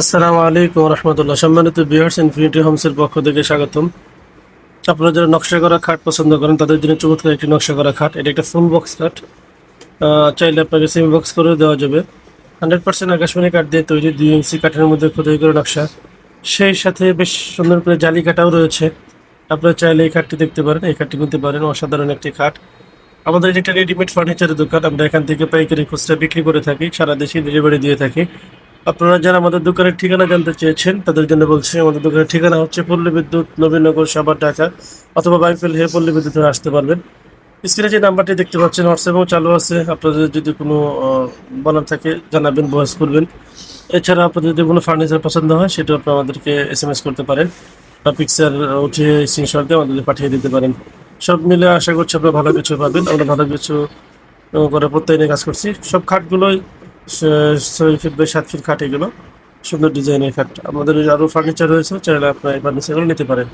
আসসালামু আলাইকুম রহমতুল্লাহ। সম্মানিত বিহার্স ইনফিনিটি হোমসের পক্ষ থেকে স্বাগতম। আপনারা যারা নকশা করা খাট পছন্দ করেন, তাদের জন্য চমৎকার একটি নকশা করা খাট। এটা একটা ফুল বক্স খাট। চাইলে আপনাকে সেমি বক্স করে দেওয়া যাবে। হান্ড্রেড পার্সেন্ট আকাশমণি কাঠ দিয়ে তৈরি দুই ইঞ্চি কাঠের মধ্যে খোদাই করে নকশা। সেই সাথে বেশ সুন্দর করে জালি কাটাও রয়েছে। আপনারা চাইলে এই খাটটি দেখতে পারেন। এই খাটটি নিতে পারেন। অসাধারণ একটি খাট। আমাদের এটা রেডিমেড ফার্নিচারের দোকান, আমরা এখান থেকে পাইকারি খুচরা বিক্রি করে থাকি। সারা দেশে ডেলিভারি দিয়ে থাকি। আপনারা যারা আমাদের দোকানের ঠিকানা জানতে চেয়েছেন, তাদের জন্য বলছি আমাদের দোকানের ঠিকানা হচ্ছে পল্লী বিদ্যুৎ, নবীনগর সাবার ঢাকা অথবা বাইফেল হয়ে পল্লী বিদ্যুৎ আসতে পারবেন। স্ক্রিনে যে নাম্বারটি দেখতে পাচ্ছেন হোয়াটসঅ্যাপেও চালু আছে। আপনাদের যদি কোনো বলার থাকে, জানাবেন ভয়েস করবেন। এছাড়া আপনাদের যদি কোনো ফার্নিচার পছন্দ হয়, সেটা আপনি আমাদেরকে এস এম এস করতে পারেন বা পিকচার উঠিয়ে স্ক্রিনশট দিয়ে আমাদেরকে পাঠিয়ে দিতে পারেন। সব মিলে আশা করছি আপনারা ভালো কিছু পাবেন। আমরা ভালো কিছু করে প্রত্যয় নিয়ে কাজ করছি। সব খাটগুলোই ছয় ফিট বাই সাত ফিট খাট এগুলো। সুন্দর ডিজাইনের খাট আমাদের আরও ফার্নিচার রয়েছে, চাইলে আপনার এই ফার্নিচারগুলো নিতে পারেন।